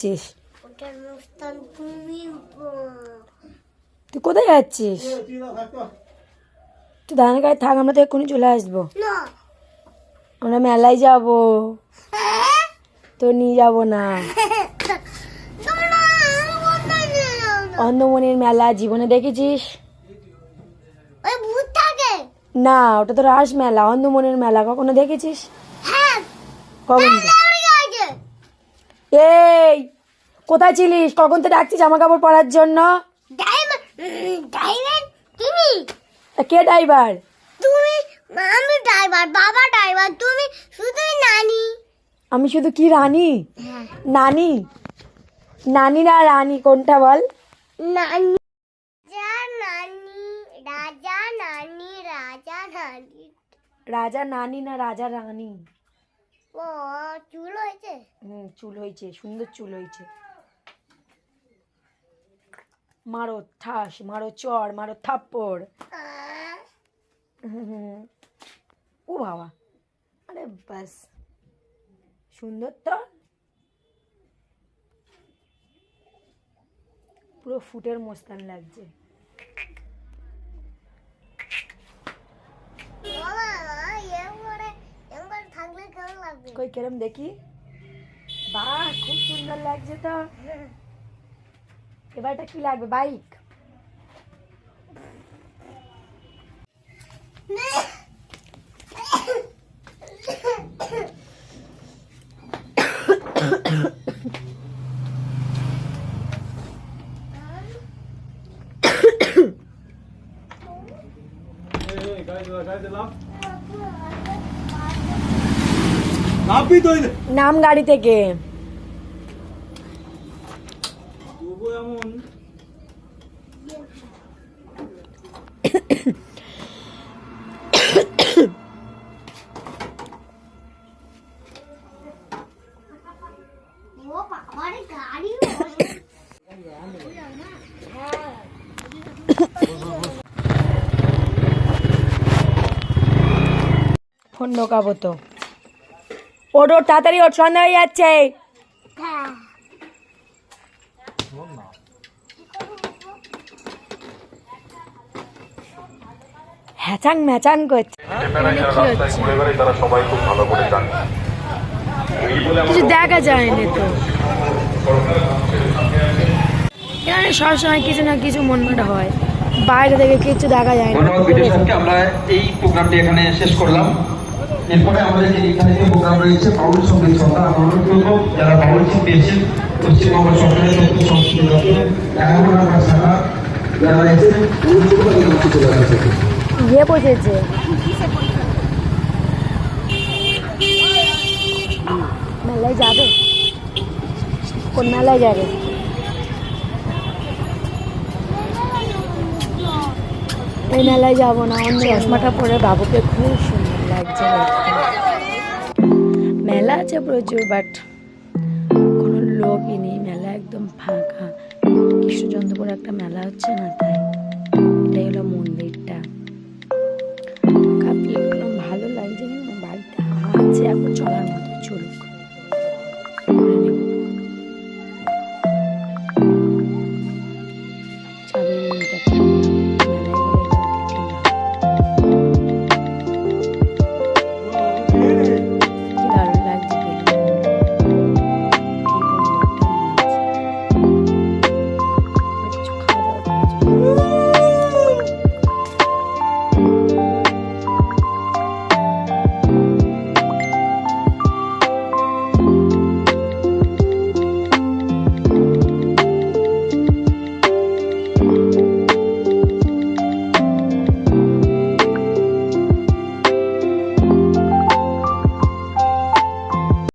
যাচ্ছিস? তুই কোথায় যাচ্ছিস? তুই ধানের গাড়ি থাক আমরা তো এক্ষুনি চলে আসব। আমরা মেলায় যাব। তো নিয়ে যাব না? অন্ধমনির মেলা জীবনে দেখেছিস? না ওটা তো রাস মেলা অন্ধমনের মেলা কখনো দেখেছিস? হ্যাঁ। কখন এই কোথায় ছিলিস? কখন তো ডাকছিস জামা কাপড় পরার জন্য? তুমি? কে ড্রাইভার? তুমি? আমি ড্রাইভার বাবা ড্রাইভার তুমি শুধুই নানি। আমি শুধু কি রানী? হ্যাঁ। নানি? নানি না রানী কোনটা বল? নানি রাজা নানি রাজা নানি রাজা নানি। রাজা নানি না রাজা রানী? ও, চুল হয়েছে? হুম, চুল হয়েছে, সুন্দর চুল হয়েছে। মারো ঠাস, মারো চড়, মারো থাপ্পড়। ও বাবা, আরে বাস সুন্দর তো। পুরো ফুটের মোস্তান লাগছে। কই কেরম দেখি বাহ খুব সুন্দর লাগছে তো এবার এটা কি লাগবে বাইক আপনি তো এই- নাম গাড়ি থেকে। ফোন ঢোকাবো তো। ওর ওর তাড়াতাড়ি ওর সন্ধ্যা হয়ে যাচ্ছে। হ্যাঁ হ্যাচাং ম্যাচাং করছে। কিছু দেখা যায়নি তো। এখানে সবসময় কিছু না কিছু মন মাটা হয়। বাইরে থেকে কিছু দেখা যায় না আমরা এই প্রোগ্রামটি এখানে শেষ করলাম। এরপরে আমাদের এখানে যে প্রোগ্রাম রয়েছে, বাউল সংগীত সন্ধ্যা আমরা করব যারা বাউল পেয়েছেন পশ্চিমবঙ্গ সরকারের তথ্য সংস্কৃতি শাখা যারা মেলায় যাবে? কোন মেলায় যাবে? মেলায় যাব না, অন্য চশমাটা পরে বাবুকে খুব লাগছে মেলা আছে প্রচুর বাট কোনো লোকই নেই। মেলা একদম ফাঁকা। কৃষ্ণচন্দ্রপুর একটা মেলা হচ্ছে না তাই? এটাই হলো মন্দিরটা। কাপড়গুলো ভালো লাগছে কিন্তু বাড়িতে আছে, এখন চলার